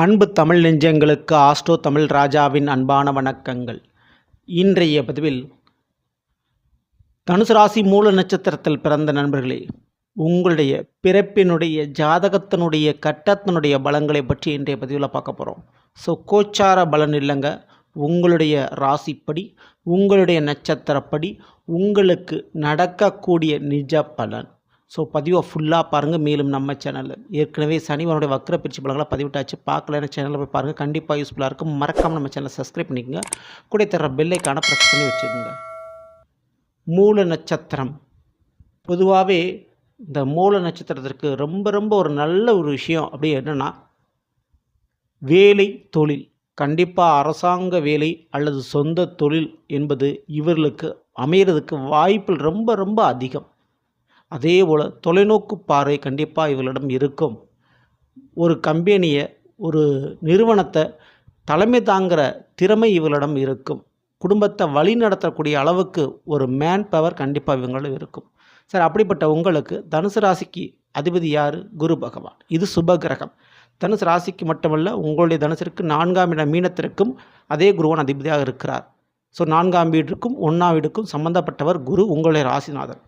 அன்பு தமிழ் நெஞ்சங்களுக்கு ஆஸ்ட்ரோ தமிழ் ராஜாவின் அன்பான வணக்கங்கள். இன்றைய பதிவில் தனுசு ராசி மூல நட்சத்திரத்தில் பிறந்த நண்பர்களே உங்களுடைய பிறப்பினுடைய ஜாதகத்தினுடைய கட்டத்தினுடைய பலங்களை பற்றி இன்றைய பதிவில் பார்க்க போகிறோம் ஸோ கோச்சார பலன் இல்லைங்க. உங்களுடைய ராசிப்படி உங்களுடைய நட்சத்திரப்படி உங்களுக்கு நடக்கக்கூடிய நிஜ பலன். ஸோ பதிவை ஃபுல்லாக பாருங்கள் மேலும் நம்ம சேனலில் ஏற்கனவே சனிவனுடைய வக்கர பிரிச்சு பலங்களை பதிவிட்டாச்சு. பார்க்கலன்னு சேனலில் போய் பாருங்கள் கண்டிப்பாக யூஸ்ஃபுல்லாக இருக்கும். மறக்காமல் நம்ம சேனலை சப்ஸ்கிரைப் பண்ணிக்கோங்க. கூட தர பெல்லைக்கான ப்ரெஸ் பண்ணி வச்சுக்கோங்க. மூல நட்சத்திரம். பொதுவாகவே இந்த மூல நட்சத்திரத்திற்கு ரொம்ப ரொம்ப ஒரு நல்ல ஒரு விஷயம் அப்படி என்னென்னா வேலை தொழில். கண்டிப்பாக அரசாங்க வேலை அல்லது சொந்த தொழில் என்பது இவர்களுக்கு அமையிறதுக்கு வாய்ப்புகள் ரொம்ப ரொம்ப அதிகம். அதே போல் தொலைநோக்கு பார்வை கண்டிப்பாக இவர்களிடம் இருக்கும். ஒரு கம்பெனியை ஒரு நிறுவனத்தை தலைமை தாங்குகிற திறமை இவர்களிடம் இருக்கும். குடும்பத்தை வழி நடத்தக்கூடிய அளவுக்கு ஒரு மேன் பவர் கண்டிப்பாக இவங்களும் இருக்கும். சார் அப்படிப்பட்ட உங்களுக்கு தனுசு ராசிக்கு அதிபதி யார்? குரு பகவான். இது சுப கிரகம். தனுசு ராசிக்கு மட்டுமல்ல உங்களுடைய தனுசிற்கு நான்காம் இட மீனத்திற்கும் அதே குருவான் அதிபதியாக இருக்கிறார். ஸோ நான்காம் வீட்டிற்கும் ஒன்றாம் வீடுக்கும் சம்பந்தப்பட்டவர் குரு உங்களுடைய ராசிநாதன்.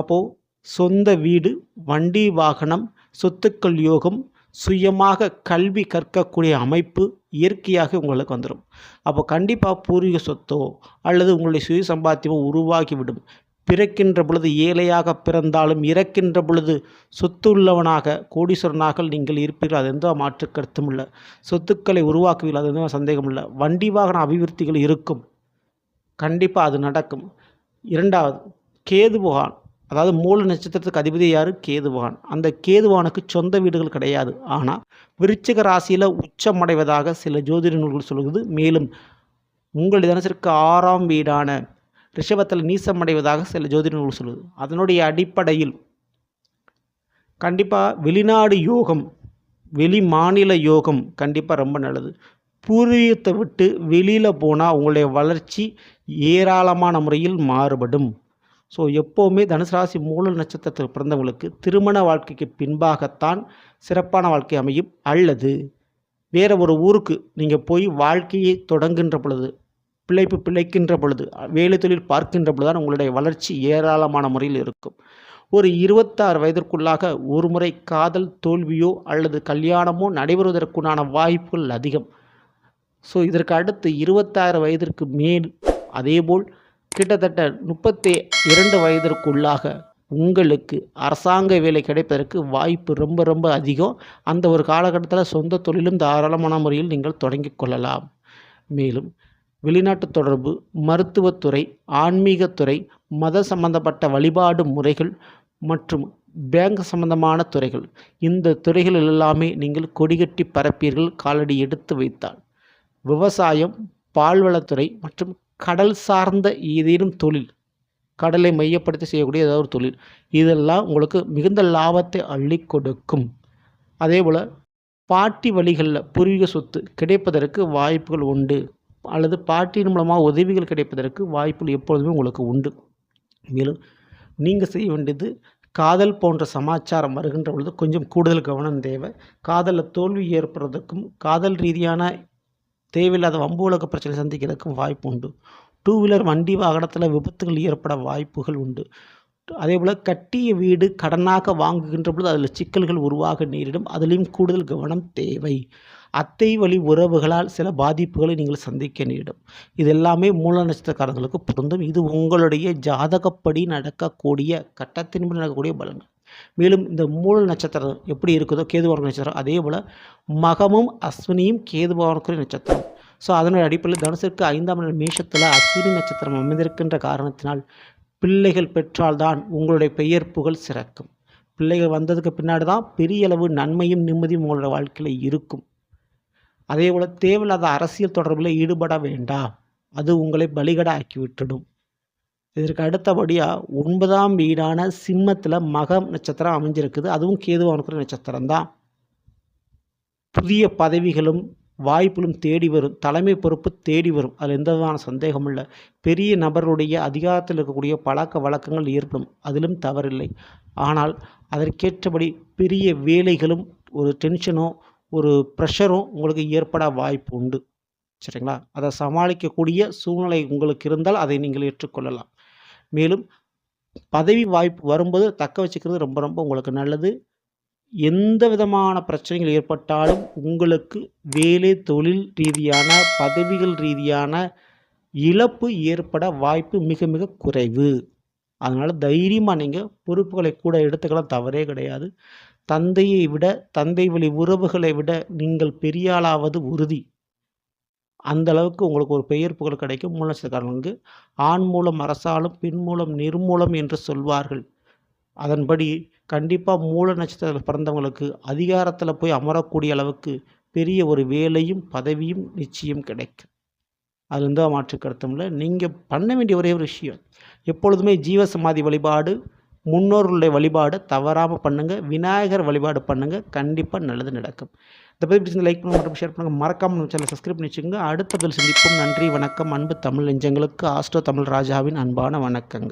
அப்போது சொந்த வீடு வண்டி வாகனம் சொத்துக்கள் யோகம் சுயமாக கல்வி கற்கக்கூடிய அமைப்பு இயற்கையாக உங்களுக்கு வந்துடும் அப்போ கண்டிப்பாக பூர்வீக சொத்தோ அல்லது உங்களுடைய சுய சம்பாத்தியமோ உருவாகிவிடும். பிறக்கின்ற பொழுது ஏழையாக பிறந்தாலும் இறக்கின்ற பொழுது சொத்துள்ளவனாக கோடீஸ்வரனாக நீங்கள் இருப்பீர்கள். அது எந்த மாற்று கருத்தும் இல்லை. சொத்துக்களை உருவாக்குவீர்கள். அது எந்த சந்தேகம் இல்லை. வண்டி வாகன அபிவிருத்திகள் இருக்கும். கண்டிப்பாக அது நடக்கும். இரண்டாவது கேது புகான். அதாவது மூல நட்சத்திரத்துக்கு அதிபதி யார்? கேதுவான். அந்த கேதுவானுக்கு சொந்த வீடுகள் கிடையாது. ஆனால் விருச்சிக ராசியில் உச்சமடைவதாக சில ஜோதிட நூல்கள் சொல்கிறது மேலும் உங்களுடைய தினசரிக்கு ஆறாம் வீடான ரிஷபத்தில் நீசமடைவதாக சில ஜோதிட நூல்கள் சொல்லுது அதனுடைய அடிப்படையில் கண்டிப்பாக வெளிநாடு யோகம் வெளி மாநில யோகம் கண்டிப்பாக ரொம்ப நல்லது. பூர்வீகத்தை விட்டு வெளியில் போனால் உங்களுடைய வளர்ச்சி ஏராளமான முறையில் மாறுபடும். ஸோ எப்போவுமே தனுசு ராசி மூல நட்சத்திரத்தில் பிறந்தவங்களுக்கு திருமண வாழ்க்கைக்கு பின்பாகத்தான் சிறப்பான வாழ்க்கை அமையும். அல்லது வேறு ஒரு ஊருக்கு நீங்கள் போய் வாழ்க்கையை தொடங்குகின்ற பொழுது பிழைப்பு பிழைக்கின்ற பொழுது வேலை தொழில் பார்க்கின்ற பொழுது தான் உங்களுடைய வளர்ச்சி ஏராளமான முறையில் இருக்கும். ஒரு இருபத்தாறு வயதிற்குள்ளாக ஒரு முறை காதல் தோல்வியோ அல்லது கல்யாணமோ நடைபெறுவதற்குண்டான வாய்ப்புகள் அதிகம். ஸோ இதற்கு அடுத்து இருபத்தாறு வயதிற்கு மேல் அதேபோல் கிட்டத்தட்ட முப்பத்தி இரண்டு வயதிற்குள்ளாக உங்களுக்கு அரசாங்க வேலை கிடைப்பதற்கு வாய்ப்பு ரொம்ப ரொம்ப அதிகம். அந்த ஒரு காலகட்டத்தில் சொந்த தொழிலும் தாராளமான முறையில் நீங்கள் தொடங்கி கொள்ளலாம். மேலும் வெளிநாட்டு தொடர்பு மருத்துவத்துறை ஆன்மீகத்துறை மத சம்பந்தப்பட்ட வழிபாடு முறைகள் மற்றும் பேங்க் சம்பந்தமான துறைகள் இந்த துறைகள் எல்லாமே நீங்கள் கொடிகட்டி பரப்பீர்கள் காலடி எடுத்து வைத்தால். விவசாயம் பால்வளத்துறை மற்றும் கடல் சார்ந்த ஏதேனும் தொழில் கடலை மையப்படுத்தி செய்யக்கூடிய ஏதாவது ஒரு தொழில் இதெல்லாம் உங்களுக்கு மிகுந்த லாபத்தை அள்ளி கொடுக்கும். அதே போல் பாட்டி வழிகளில் பூர்வீக சொத்து கிடைப்பதற்கு வாய்ப்புகள் உண்டு. அல்லது பாட்டியின் மூலமாக உதவிகள் கிடைப்பதற்கு வாய்ப்புகள் எப்பொழுதுமே உங்களுக்கு உண்டு. மேலும் நீங்கள் செய்ய வேண்டியது காதல் போன்ற சமாச்சாரம் வருகின்ற பொழுது கொஞ்சம் கூடுதல் கவனம் தேவை. காதலில் தோல்வி ஏற்படுறதுக்கும் காதல் ரீதியான தேவையில்லாத வம்பு உலக பிரச்சனை சந்திக்கிறதுக்கும் வாய்ப்பு உண்டு. டூ வீலர் வண்டி வாகனத்தில் விபத்துகள் ஏற்பட வாய்ப்புகள் உண்டு. அதே போல் கட்டிய வீடு கடனாக வாங்குகின்ற பொழுது அதில் சிக்கல்கள் உருவாக நேரிடும். அதிலையும் கூடுதல் கவனம் தேவை. அத்தை வழி உறவுகளால் சில பாதிப்புகளை நீங்கள் சந்திக்க நேரிடும். இது எல்லாமே மூல நட்சத்திரக்காரங்களுக்கு பொருந்தும். இது உங்களுடைய ஜாதகப்படி நடக்கக்கூடிய கட்டத்தின்படி நடக்கக்கூடிய பலன்கள். மேலும் இந்த மூல நட்சத்திரம் எப்படி இருக்குதோ கேதுவான நட்சத்திரம் அதே போல் மகமும் அஸ்வினியும் கேதுவானுக்குரிய நட்சத்திரம். ஸோ அதனுடைய அடிப்படையில் தனுசிற்கு ஐந்தாம் நாள் மேஷத்தில் அஸ்வினி நட்சத்திரம் அமைந்திருக்கின்ற காரணத்தினால் பிள்ளைகள் பெற்றால்தான் உங்களுடைய பெயர் புகழ் சிறக்கும். பிள்ளைகள் வந்ததுக்கு பின்னாடி தான் பெரிய அளவு நன்மையும் நிம்மதியும் உங்களோட வாழ்க்கையில் இருக்கும். அதே போல் தேவையில்லாத அரசியல் தொடர்பில் ஈடுபட வேண்டாம். அது உங்களை பலிகட ஆக்கி விட்டுடும் இதற்கு அடுத்தபடியாக ஒன்பதாம் வீடான சிம்மத்தில் மகம் நட்சத்திரம் அமைஞ்சிருக்குது. அதுவும் கேதுவானுக்கிற நட்சத்திரம் தான் புதிய பதவிகளும் வாய்ப்புகளும் தேடி வரும். தலைமை பொறுப்பு தேடி வரும். அதில் எந்த விதமான சந்தேகமும் இல்லை. பெரிய நபருடைய அதிகாரத்தில் இருக்கக்கூடிய பழக்க வழக்கங்கள் ஏற்படும். அதிலும் தவறில்லை. ஆனால் அதற்கேற்றபடி பெரிய வேலைகளும் ஒரு டென்ஷனோ ஒரு ப்ரெஷரும் உங்களுக்கு ஏற்பட வாய்ப்பு உண்டு. சரிங்களா? அதை சமாளிக்கக்கூடிய சூழ்நிலை உங்களுக்கு இருந்தால் அதை நீங்கள் ஏற்றுக்கொள்ளலாம். மேலும் பதவி வாய்ப்பு வரும்போது தக்க வச்சுக்கிறது ரொம்ப ரொம்ப உங்களுக்கு நல்லது. எந்த விதமான பிரச்சனைகள் ஏற்பட்டாலும் உங்களுக்கு வேலை தொழில் ரீதியான பதவிகள் ரீதியான இழப்பு ஏற்பட வாய்ப்பு மிக மிக குறைவு. அதனால் தைரியமாக நீங்கள் பொறுப்புகளை கூட எடுத்துக்கலாம் தவறே கிடையாது. தந்தையை விட தந்தை வழி உறவுகளை விட நீங்கள் பெரியாளாவது உறுதி. அந்த அளவுக்கு உங்களுக்கு ஒரு பெயர் புகழ் கிடைக்கும். மூல ஆண் மூலம் அரசாலும் பின் மூலம் நிர்மூலம் என்று சொல்வார்கள். அதன்படி கண்டிப்பாக மூல நட்சத்திரத்தில் பிறந்தவங்களுக்கு அதிகாரத்தில் போய் அமரக்கூடிய அளவுக்கு பெரிய ஒரு வேலையும் பதவியும் நிச்சயம் கிடைக்கும். அது இருந்தால் மாற்று கருத்தும் நீங்கள் பண்ண வேண்டிய ஒரே ஒரு விஷயம் எப்பொழுதுமே ஜீவசமாதி வழிபாடு முன்னோர்களுடைய வழிபாடு தவறாமல் பண்ணுங்கள் விநாயகர் வழிபாடு பண்ணுங்கள் கண்டிப்பாக நல்லது நடக்கும். இந்த பதிவு பிடிச்சி லைக் பண்ணுங்கள் மற்றும் ஷேர் பண்ணுங்கள் மறக்காமல் நம்ம சேனல் சப்ஸ்கிரைப் பண்ணி வச்சுக்கோங்க. அடுத்த பதில் சந்திப்போம். நன்றி வணக்கம். அன்பு தமிழ் நெஞ்சங்களுக்கு ஆஸ்ட்ரோ தமிழ் ராஜாவின் அன்பான வணக்கங்கள்.